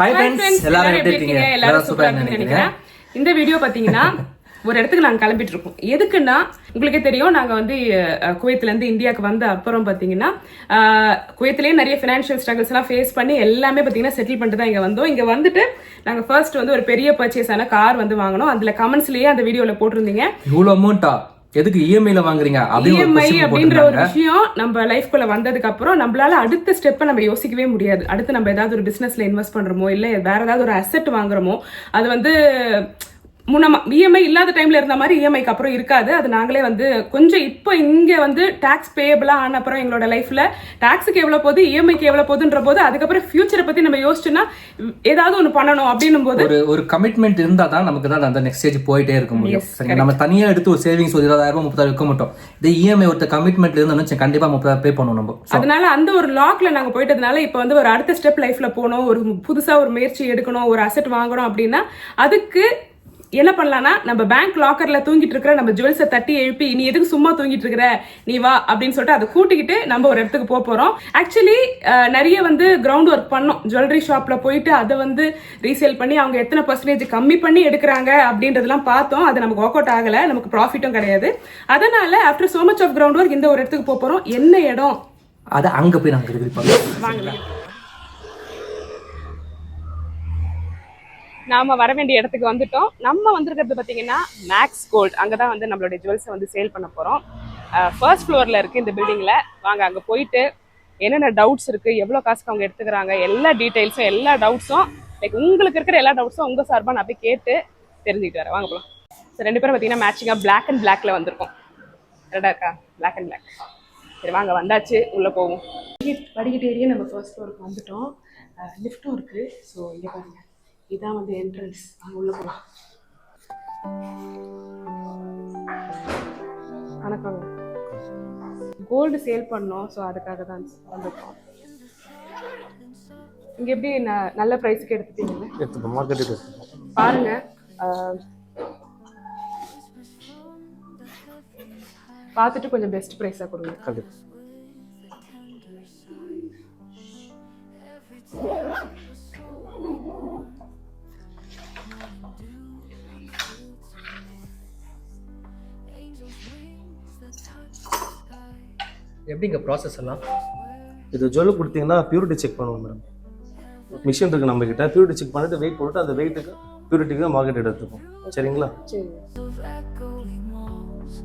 Friends, friends, எல்லாரும் எப்படி இருக்கீங்க? எல்லாரும் சூப்பரா நினைக்கிறேன். இந்த வீடியோ பாத்தீங்கன்னா ஒரு இடத்துக்கு நாங்க கிளம்பிட்டு இருக்கோம் எதுக்குன்னா உங்களுக்கே தெரியும் நாங்க வந்து அஹ், குவைத்துல இருந்து இந்தியாவுக்கு வந்த அப்புறம் பாத்தீங்கன்னா அஹ், குவைத்திலேயே நிறைய ஃபினான்ஷியல் ஸ்ட்ரகிள்ஸ் எல்லாம் ஃபேஸ் பண்ணி எல்லாமே பாத்தீங்கன்னா செட்டில் பண்ணிட்டு தான் இங்க வந்தோம். இங்க வந்துட்டு நாங்க ஃபர்ஸ்ட் வந்து ஒரு பெரிய பர்ச்சேஸ் ஆன கார் வந்து வாங்கினோம். அதுல கமெண்ட்ஸ்லயே அந்த வீடியோல போட்டிருந்தீங்க. இவ்வளவு அமௌண்டா எதுக்கு இஎம்ஐல வாங்குறீங்க அப்படின்னு ஒரு இஎம்ஐ question அப்படின்ற ஒரு. விஷயம் நம்ம லைஃப்குள்ள வந்ததுக்கு அப்புறம் நம்மளால அடுத்த ஸ்டெப்பை நம்ம யோசிக்கவே முடியாது அடுத்து நம்ம ஏதாவது ஒரு பிசினஸ்ல இன்வெஸ்ட் பண்றோமோ இல்ல வேற ஏதாவது ஒரு அசெட் வாங்குறோமோ அது வந்து முன்னமா இஎம்ஐ இல்லாத டைம்ல இருந்த மாதிரி இஎம்ஐக்கு அப்புறம் இருக்காது. அது நாங்களே வந்து கொஞ்சம் இப்போ இங்க வந்து டாக்ஸ் பேயபிளா ஆன அப்புறம் எங்களோட லைஃப்ல டாக்ஸுக்கு எவ்வளவு போகுது இஎம்ஐக்கு எவ்வளவு போகுதுன்ற போது அதுக்கப்புறம் ஃபியூச்சரை பத்தி நம்ம யோசிச்சோம்னா ஏதாவது ஒண்ணு பண்ணணும் அப்படின்னும் போது ஒரு ஒரு கமிட்மெண்ட் இருந்தா தான் நமக்கு தான் அந்த நெக்ஸ்ட் ஸ்டேஜ் போயிட்டே இருக்க முடியும். சரிங்க நம்ம தனியா எடுத்து ஒரு சேவிங்ஸ் ஒரு இருபதாயிரம் முப்பதாயிரம் வைக்க மாட்டோம். இது இஎம்ஐ ஒருத்த கமிட்மெண்ட் இருந்தோம்னு வச்சுக்கோங்க, கண்டிப்பா முப்பதாயிரம் பே பண்ணுவோம் நம்ம. அதனால அந்த ஒரு லாக்ல நாங்க போயிட்டதுனால இப்போ வந்து ஒரு அடுத்த ஸ்டெப் லைஃப்ல போகணும் ஒரு புதுசா ஒரு முயற்சி எடுக்கணும் ஒரு அசெட் வாங்கணும் அப்படின்னா அதுக்கு என்ன பண்ணலாம்னா நம்ம பேங்க் லாக்கர்ல தூங்கிட்டு இருக்கிற நம்ம ஜுவல்ஸை தட்டி எழுப்பி நீ எதுக்கு சும்மா தூங்கிட்டு இருக்கிற? நீ வா அப்படின்னு சொல்லிட்டு அதை கூட்டிக்கிட்டு நம்ம ஒரு இடத்துக்கு போக போறோம். ஆக்சுவலி நிறைய வந்து கிரவுண்ட் ஒர்க் பண்ணோம். ஜுவல்லரி ஷாப்ல போயிட்டு அதை வந்து ரீசேல் பண்ணி அவங்க எத்தனை பர்சன்டேஜ் கம்மி பண்ணி எடுக்கிறாங்க அப்படின்றதெல்லாம் பார்த்தோம். அது நமக்கு ஒர்க் அவுட் ஆகல. நமக்கு ப்ராஃபிட்டும் கிடையாது. அதனால after so much of ground work இந்த ஒரு இடத்துக்கு போக போறோம். என்ன இடம்? அதை அங்க போய் நாங்க ரிவீல் பண்ணுவோம் வாங்க நாம வர வேண்டிய இடத்துக்கு வந்துட்டோம். நம்ம வந்திருக்கிறது பார்த்தீங்கன்னா மேக்ஸ் கோல்ட் அங்கதான் வந்து நம்மளுடைய ஜுவல்ஸை வந்து சேல் பண்ண போறோம். ஃபர்ஸ்ட் ஃப்ளோர்ல இருக்கு இந்த பில்டிங்ல வாங்க அங்க போயிட்டு என்னென்ன டவுட்ஸ் இருக்கு எவ்வளவு காசுக்கு அவங்க எடுத்துக்கிறாங்க எல்லா டீடைல்ஸும் எல்லா டவுட்ஸும் லைக் உங்களுக்கு இருக்கிற எல்லா டவுட்ஸும் உங்க சார்பாக நான் போய் கேட்டு தெரிஞ்சுக்கிட்டு வரேன். வாங்க போலாம். ஸோ ரெண்டு பேரும் பார்த்தீங்கன்னா மேட்சிங்காக பிளாக் அண்ட் பிளாக்ல வந்திருக்கோம். ரெடா இருக்கா? பிளாக் அண்ட் பிளாக் சரி வாங்க வந்தாச்சு. உள்ளே போவோம். படிக்கட்டு ஏரியா நம்ம ஃபர்ஸ்ட் ஃப்ளோருக்கு வந்துட்டோம். லிஃப்ட்டும் இருக்குது ஸோ இங்கே பாருங்க. இதான் வந்து என்ட்ரன்ஸ் அங்கே உள்ளே போகலாம் வணக்கங்க கோல்டு சேல் பண்ணோம் ஸோ அதுக்காக தான் வந்திருக்கோம். இங்கே எப்படி நல்ல ப்ரைஸ்க்கு எடுத்துட்டீங்க? எடுத்துப்போம் மார்க்கெட் எடுத்துப்போம் பாருங்க. பார்த்துட்டு கொஞ்சம் பெஸ்ட் ப்ரைஸாக கொடுங்க. கண்டிப்பாக எப்படிங்க ப்ராசஸ் எல்லாம்? இது ஜுவல் கொடுத்தீங்கன்னா பியூரிட்டி செக் பண்ணுவோம் மேடம் மிஷின் இருக்கு நம்ம கிட்ட பியூரிட்டி செக் பண்ணிட்டு வெயிட் போட்டு அந்த வெயிட்டுக்கு பியூரிட்டிக்கு தான் மார்க்கெட் எடுத்துப்போம். சரிங்களா? சரி of echoing walls.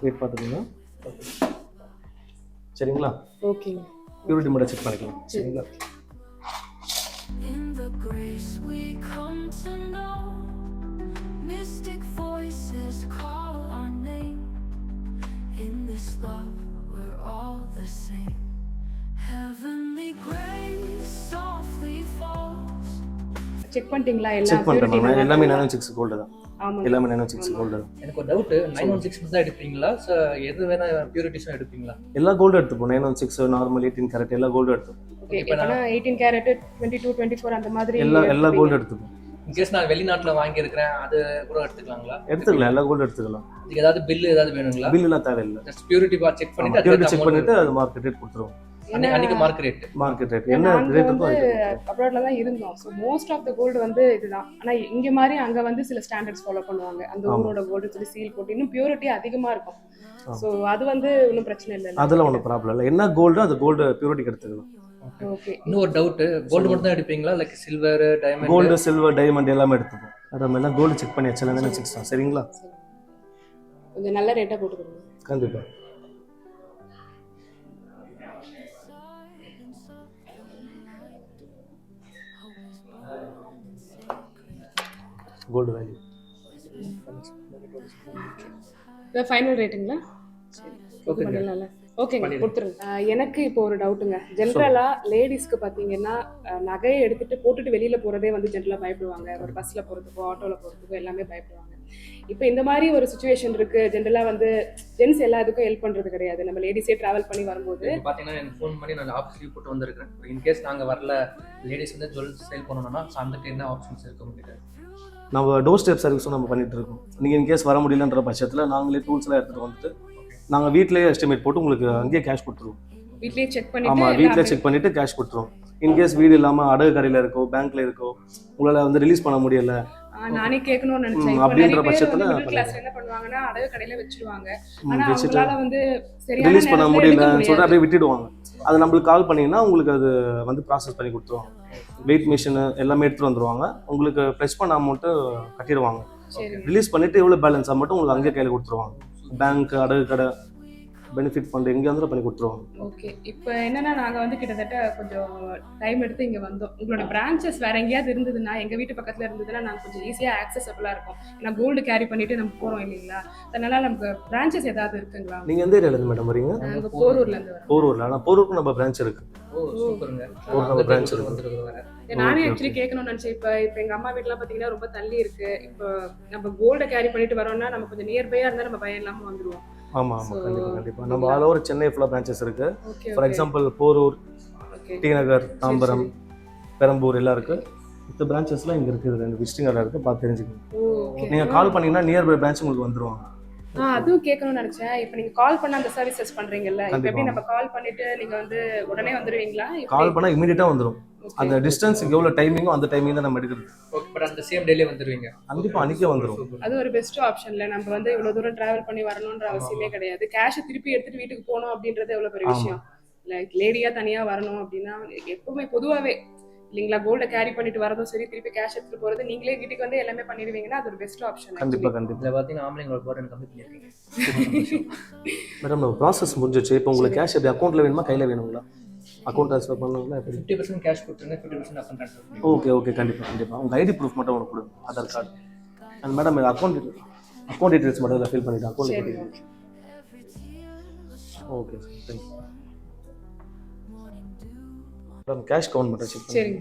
வெயிட் பார்த்துக்கோங்க சரிங்களா ஓகேங்க பியூரிட்டி மட்டும் செக் பண்ணிக்கலாம் சரிங்களா. செக் பண்ணிட்டீங்களா செக் எல்லாம் எல்லாமே இருக்கா? நேனோ சிக்ஸ் கோல்டு தான் எல்லாமே நேனோ சிக்ஸ் கோல்டு எனக்கு ஒரு டவுட் நைன் ஒன் சிக்ஸ் தான் எடுப்பீங்களா? ஸோ எது வேணா பியூரிட்டிஸும் எடுப்பீங்களா? எல்லா கோல்டு எடுத்துப்போம். Nine one six normal eighteen carat எல்லா கோல்டு எடுத்துப்போம். Okay இப்போனா eighteen carat twenty two twenty four அந்த மாதிரி எல்லா எல்லா கோல்டு எடுத்துப்போம். இன்கேஸ் நான் வெளிநாட்டுல வாங்கியிருக்கிறேன் அது கூட எடுத்துக்கலாங்களா? எடுத்துக்கலாம். எல்லா கோல்டு எடுத்துக்கலாம். இதுக்கு ஏதாவது பில் ஏதாவது வேணுங்களா? பில் எல்லாம் தேவையில்லை. ஜஸ்ட் பியூரிட்டி பார் செக் பண்ணிட்டு பியூரிட்டி செக் பண்ணிட்டு அது மார்க்கெட் ரேட் கொடுத்துருவோம். அன்னைக்கு அன்னைக்கு மார்க் ரேட் மார்க்கெட் ரேட் என்ன ரேட் வந்து அப்ராட்ல தான் இருந்தோம். So most of the gold வந்து இதுதான். ஆனா இங்க மாதிரி அங்க வந்து சில ஸ்டாண்டர்ட்ஸ் ஃபாலோ பண்ணுவாங்க. அந்த ஊரோட கோல்டு சொல்லி சீல் போட்டு இன்னும் பியூரிட்டி அதிகமா இருக்கும். ஸோ அது வந்து ஒன்றும் பிரச்சனை இல்லை. அதெல்லாம் ஒன்றும் ப்ராப்ளம் இல்லை. என்ன கோல்டு அது கோல்டு பியூரிட்டிக்கு எடுத்துக்கலாம் ஓகே இன்னும் ஒரு டவுட் கோல்டு மட்டும் தான் எடுப்பீங்களா? Like silver diamond gold silver diamond எல்லாமே எடுத்துப்போம். நம்ம எல்லாம் கோல்டு செக் பண்ணியாச்சு எல்லாமே தான் சரிங்களா? கொஞ்சம் நல்ல ரேட்டா போட்டு கொடுங்க கோல்டு வேல்யூ ஃபைனல் ரேட்டுங்களா ஓகே ஓகேங்க கொடுத்துருங்க. எனக்கு இப்போ ஒரு டவுட்டுங்க ஜென்ரலா லேடிஸ்க்கு பாத்தீங்கன்னா நகையை எடுத்துட்டு போட்டுட்டு வெளியில போறதே வந்து ஜென்ரலா பயப்படுவாங்க. ஒரு பஸ்ல போறதுக்கோ ஆட்டோல போறதுக்கோ எல்லாமே பயப்படுவாங்க. இப்போ இந்த மாதிரி ஒரு சுச்சுவேஷன் இருக்கு. ஜென்ரலாக வந்து ஜென்ஸ் எல்லா இதுக்கும் ஹெல்ப் பண்றது கிடையாது. நம்ம லேடிஸே டிராவல் பண்ணி வரும்போது. இப்போ பார்த்தீங்கன்னா எனக்கு ஃபோன் பண்ணி நான் ஆஃபீஸ் லீவ் போட்டு வந்திருக்கேன் இன்கேஸ் நாங்கள் வரல லேடிஸ் வந்து ஜுவல் சேல் பண்ணணும்னா அந்த என்ன ஆப்ஷன்ஸ் இருக்கு உங்ககிட்ட. நம்ம டோர் ஸ்டெப் சர்வீஸும் நம்ம பண்ணிட்டு இருக்கோம். நீங்கள் இன்கேஸ் வர முடியலன்ற பட்சத்தில் நாங்களே டூல்ஸ்லாம் எடுத்துகிட்டு வந்துட்டு நாங்கள் வீட்டிலேயே எஸ்டிமேட் போட்டு உங்களுக்கு அங்கேயே கேஷ் கொடுத்துருவோம். வீட்லயே செக் ஆமாம் பண்ணிட்டு வீட்டில் செக் பண்ணிவிட்டு கேஷ் கொடுத்துருவோம். இன்கேஸ் வீடு இல்லாமல் அடகு கடையில் இருக்கோ பேங்க்கில் இருக்கோ உங்களால் வந்து ரிலீஸ் பண்ண முடியல நானே கேட்கணும்னு நினைச்சேன். அப்படின்ற பட்சத்துல என்ன பண்ணுவாங்கன்னா அடகு கடையில வச்சிருவாங்க. ஆனா அவங்களால வந்து சரியான ரிலீஸ் பண்ண முடியலன்னு சொல்லிட்டு. அப்படியே விட்டுடுவாங்க. அது நம்மளுக்கு கால் பண்ணீங்கன்னா உங்களுக்கு அது வந்து ப்ராசஸ் பண்ணி கொடுத்துருவாங்க வெயிட் மிஷினு எல்லாமே எடுத்துகிட்டு வந்துருவாங்க. உங்களுக்கு ப்ளஸ் பண்ண அமௌண்ட்டு கட்டிடுவாங்க. ரிலீஸ் பண்ணிட்டு எவ்வளோ பேலன்ஸ் மட்டும் உங்களுக்கு அங்கேயே கையில் கொடுத்துருவாங்க. பேங்க் அடகு கடை பெனிஃபிட் ஃபண்ட் எங்கே இருந்தாலும் பண்ணி கொடுத்துருவாங்க. ஓகே இப்போ என்னன்னா நாங்க வந்து கிட்டத்தட்ட கொஞ்சம் டைம் எடுத்து இங்க வந்தோம். உங்களோட பிரான்ச்சஸ் வேற எங்கேயாவது இருந்ததுன்னா எங்க வீட்டு பக்கத்துல இருந்ததுன்னா நாங்க கொஞ்சம் ஈஸியா ஆக்சசபிளா இருக்கும். ஏன்னா கோல்டு கேரி பண்ணிட்டு நம்ம போறோம் இல்லைங்களா? அதனால நமக்கு பிரான்ச்சஸ் ஏதாவது இருக்குங்களா? நீங்கள் எந்த ஏரியாலேருந்து மேடம் வரீங்க நாங்க போரூர்ல ஆனால் போரூருக்கு நம்ம பிரான்ச் இருக்குது ஓ சூப்பருங்க. branch இருக்கு. நானே ஆக்சுவலி கேட்கணும்னு நினைச்சேன். இப்போ இப்போ எங்க அம்மா வீட்லாம் பாத்தீங்கன்னா ரொம்ப தள்ளி இருக்கு. இப்போ நம்ம கோல்டை கேரி பண்ணிட்டு வரோம்னா நம்ம கொஞ்சம் நியர்பையா இருந்தா நம்ம பயம் இல்லாம வந்துருவோம். ஆமாம் So, ஆமாம் கண்டிப்பாக கண்டிப்பாக நம்ம ஆல் ஓவர் சென்னை ஃபுல்லாக பிரான்ச்சஸ் இருக்குது okay for example Porur okay T Nagar Tambaram Perambur எல்லாம் இருக்குது மற்ற பிரான்ச்சஸ்லாம் இங்கே இருக்குது ரெண்டு விசிட்டிங் கார்டு இருக்குது பார்த்து தெரிஞ்சுக்கணும் நீங்கள் கால் பண்ணீங்கன்னா நியர்பை பிரான்ச் உங்களுக்கு வந்துருவாங்க. ஆ அதுவும் கேட்கணும்னு நினைச்சேன். இப்போ நீங்க கால் பண்ண அந்த சர்வீசஸ் பண்றீங்கல்ல. இப்போ எப்படி கண்டிப்பா. நம்ம கால் பண்ணிட்டு நீங்க வந்து உடனே வந்துருவீங்களா? கால் பண்ணால் இமீடியட்டாக வந்துடும் Okay. அந்த டிஸ்டன்ஸுக்கு எவ்வளோ டைமிங்கோ அந்த டைமிங் தான் நம்ம எடுக்கிறது. ஓகே பட் அந்த சேம் டேலே வந்துருவீங்க. கண்டிப்பாக அன்றைக்கே வந்துடும் அது ஒரு பெஸ்ட் ஆப்ஷன்ல நம்ம வந்து இவ்வளவு தூரம் டிராவல் பண்ணி வரணும்ன்ற அவசியமே கிடையாது. கேஷ் திருப்பி எடுத்துட்டு வீட்டுக்கு போகணும் அப்படின்றது எவ்வளவு பெரிய. விஷயம். லைக் லேடியா தனியா வரணும் அப்படின்னா எப்பவுமே பொதுவாவே இல்லைங்களா? கோல்ட கேரி பண்ணிட்டு வரதும் சரி திருப்பி கேஷ் எடுத்துட்டு போறது நீங்களே வீட்டுக்கு வந்து எல்லாமே பண்ணிடுவீங்கன்னா அது ஒரு பெஸ்ட் ஆப்ஷன் கண்டிப்பாக கண்டிப்பாக இதில் பார்த்தீங்கன்னா ஆம்பளைங்களோட போர்டு கம்மி பண்ணியிருக்கீங்க. மேடம் நம்ம ப்ராசஸ் முடிஞ்சிச்சு இப்போ உங்களுக்கு கேஷ் எப்படி அக்கௌண்ட்டில் வேணுமா கையில் வேணுங்களா? அக்கௌண்ட் ட்ரான்ஸ்ஃபர் பண்ணுங்களா எப்படி? ஃபிஃப்டி பர்சன்ட் கேஷ் கொடுத்துருங்க ஃபிஃப்டி பர்சன்ட் அக்கௌண்ட் ட்ரான்ஸ்ஃபர் பண்ணுங்க ஓகே ஓகே கண்டிப்பாக கண்டிப்பாக உங்கள் ஐடி ப்ரூஃப் மட்டும் உனக்கு கொடுங்க ஆதார் கார்டு அண்ட் மேடம் இது அக்கௌண்ட் அக்கௌண்ட் டீட்டெயில்ஸ் மட்டும் இதில் ஃபில் பண்ணிவிட்டு account okay sir thank you madam cash count check பண்ணுங்க. சரிங்க.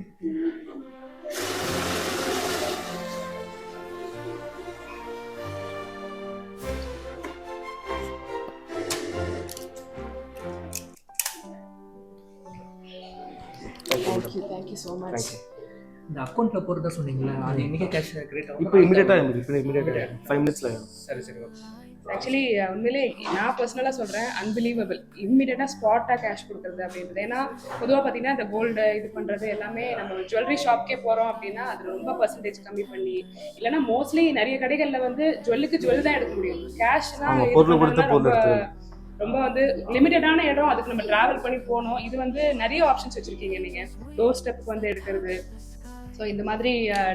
தேங்க்யூ தேங்க்யூ ஸோ மச் இந்த அக்கௌண்ட்டில் போகிறதா சொன்னீங்களா? அது இன்னைக்கே கேஷ் கிரியேட் ஆகும் இப்போ இமீடியட்டாக இப்போ இமீடியட்டாக ஃபைவ் மினிட்ஸில் சரி சரி ஓகே ஆக்சுவலி உண்மையிலே நான் பர்சனலாக சொல்கிறேன் அன்பிலீவபிள் இம்மிடியட்டாக ஸ்பாட்டாக கேஷ் கொடுக்குறது அப்படின்றது. ஏன்னா பொதுவாக பார்த்தீங்கன்னா இந்த கோல்டு இது பண்ணுறது எல்லாமே நம்ம ஜுவல்லரி ஷாப்க்கே போகிறோம் அப்படின்னா அது ரொம்ப பர்சன்டேஜ் கம்மி பண்ணி இல்லைன்னா மோஸ்ட்லி நிறைய கடைகளில் வந்து ஜுவல்லுக்கு ஜுவல் தான் எடுக்க முடியும். எடுத்துக்கலாம். ரொம்ப வந்து லிமிட்டடான இடம். அதுக்கு நம்ம டிராவல் பண்ணி போகணும். இது வந்து நிறைய ஆப்ஷன்ஸ் வச்சிருக்கீங்க நீங்க. டோர் ஸ்டெப்புக்கு வந்து எடுக்கிறது. ஸோ இந்த மாதிரி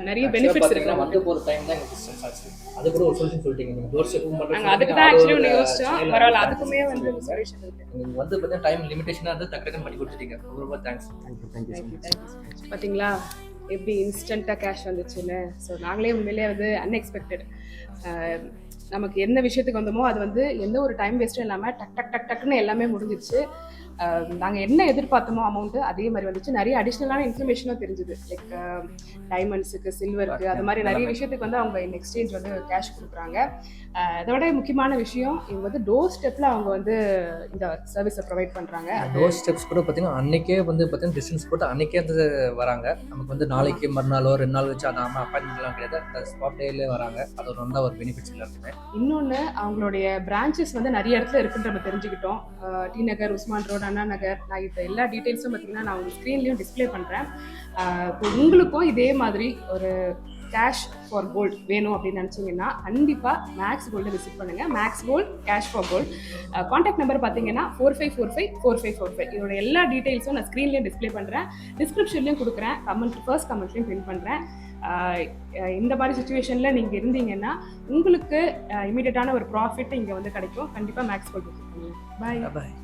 நிறைய பெனிஃபிட்ஸ் இருக்கு. வந்து போகிற டைம் தான் டிஸ்டன்ஸ் ஆச்சு. அது கூட ஒரு சொல்யூஷன் சொல்லிட்டீங்க. நீங்கள் டோர் ஸ்டெப் மட்டும் நாங்கள் அதுக்கு தான் ஆக்சுவலி ஒன்று யோசிச்சோம். பரவாயில்ல அதுக்குமே வந்து சொல்யூஷன் இருக்கு. நீங்கள் வந்து பார்த்தீங்கன்னா டைம் லிமிடேஷனாக இருந்து டக்கு டக்குன்னு பண்ணி கொடுத்துட்டீங்க. ரொம்ப ரொம்ப தேங்க்ஸ் தேங்க்யூ தேங்க்யூ பார்த்தீங்களா எப்படி இன்ஸ்டண்ட்டாக கேஷ் வந்துச்சுன்னு. ஸோ நாங்களே உண்மையிலேயே வந்து அன்எக்ஸ்பெக்டட் நமக்கு என்ன விஷயத்துக்கு வந்தோமோ அது வந்து எந்த ஒரு டைம் வேஸ்ட்டும் இல்லாமல் டக் டக் டக் டக்குன்னு எல்லாமே முடிஞ்சிருச்சு. நாங்கள் என்ன எதிர்பார்த்தோமோ அமௌண்ட்டு அதே மாதிரி வந்துச்சு. நிறைய அடிஷ்னலான இன்ஃபர்மேஷனும் தெரிஞ்சுது. லைக் டைமண்ட்ஸுக்கு சில்வருக்கு அது மாதிரி நிறைய விஷயத்துக்கு வந்து அவங்க இன் எக்ஸ்சேஞ்ச் வந்து கேஷ் கொடுக்குறாங்க. அதோட முக்கியமான விஷயம் இவங்க வந்து டோர் ஸ்டெப்பில் அவங்க வந்து இந்த சர்வீஸை ப்ரொவைட் பண்ணுறாங்க டோர் ஸ்டெப்ஸ் கூட பார்த்தீங்கன்னா அன்னைக்கே வந்து பார்த்தீங்கன்னா டிஸ்டன்ஸ் போட்டு அன்னைக்கே வந்து வராங்க. நமக்கு வந்து நாளைக்கு மறுநாளோ ரெண்டு நாள் வச்சு அந்த அப்பாயின்மெண்ட்லாம் கிடையாது. அந்த ஸ்பாட் டேலே வராங்க. அது ஒரு நல்ல ஒரு பெனிஃபிட்ஸ் எல்லாருக்குமே இன்னொன்று அவங்களுடைய பிரான்ச்சஸ் வந்து நிறைய இடத்துல இருக்குன்னு நம்ம தெரிஞ்சுக்கிட்டோம். T Nagar Usman road Anna Nagar. நான் இப்போ எல்லா டீட்டெயில்ஸும் பார்த்தீங்கன்னா நான் உங்கள் ஸ்க்ரீன்லேயும் டிஸ்ப்ளே பண்ணுறேன் இப்போ உங்களுக்கும் இதே மாதிரி ஒரு கேஷ் ஃபார் கோல்ட் வேணும் அப்படின்னு நினச்சிங்கன்னா கண்டிப்பாக மேக்ஸ் கோல்டை விசிட் பண்ணுங்கள் Max gold cash for gold contact number பார்த்தீங்கன்னா four five four five four five four five இதோட எல்லா டீட்டெயில்ஸும் நான் ஸ்க்ரீன்லேயும் டிஸ்ப்ளே பண்ணுறேன் டிஸ்கிரிப்ஷன்லேயும் கொடுக்குறேன். கமெண்ட் ஃபர்ஸ்ட் கமெண்ட்லேயும் பின் பண்ணுறேன் இந்த மாதிரி சுச்சுவேஷனில் நீங்கள் இருந்தீங்கன்னா உங்களுக்கு இமீடியட்டான ஒரு ப்ராஃபிட் இங்கே வந்து கிடைக்கும். கண்டிப்பாக மேக்ஸ் கோல்ட் பாய் பாய்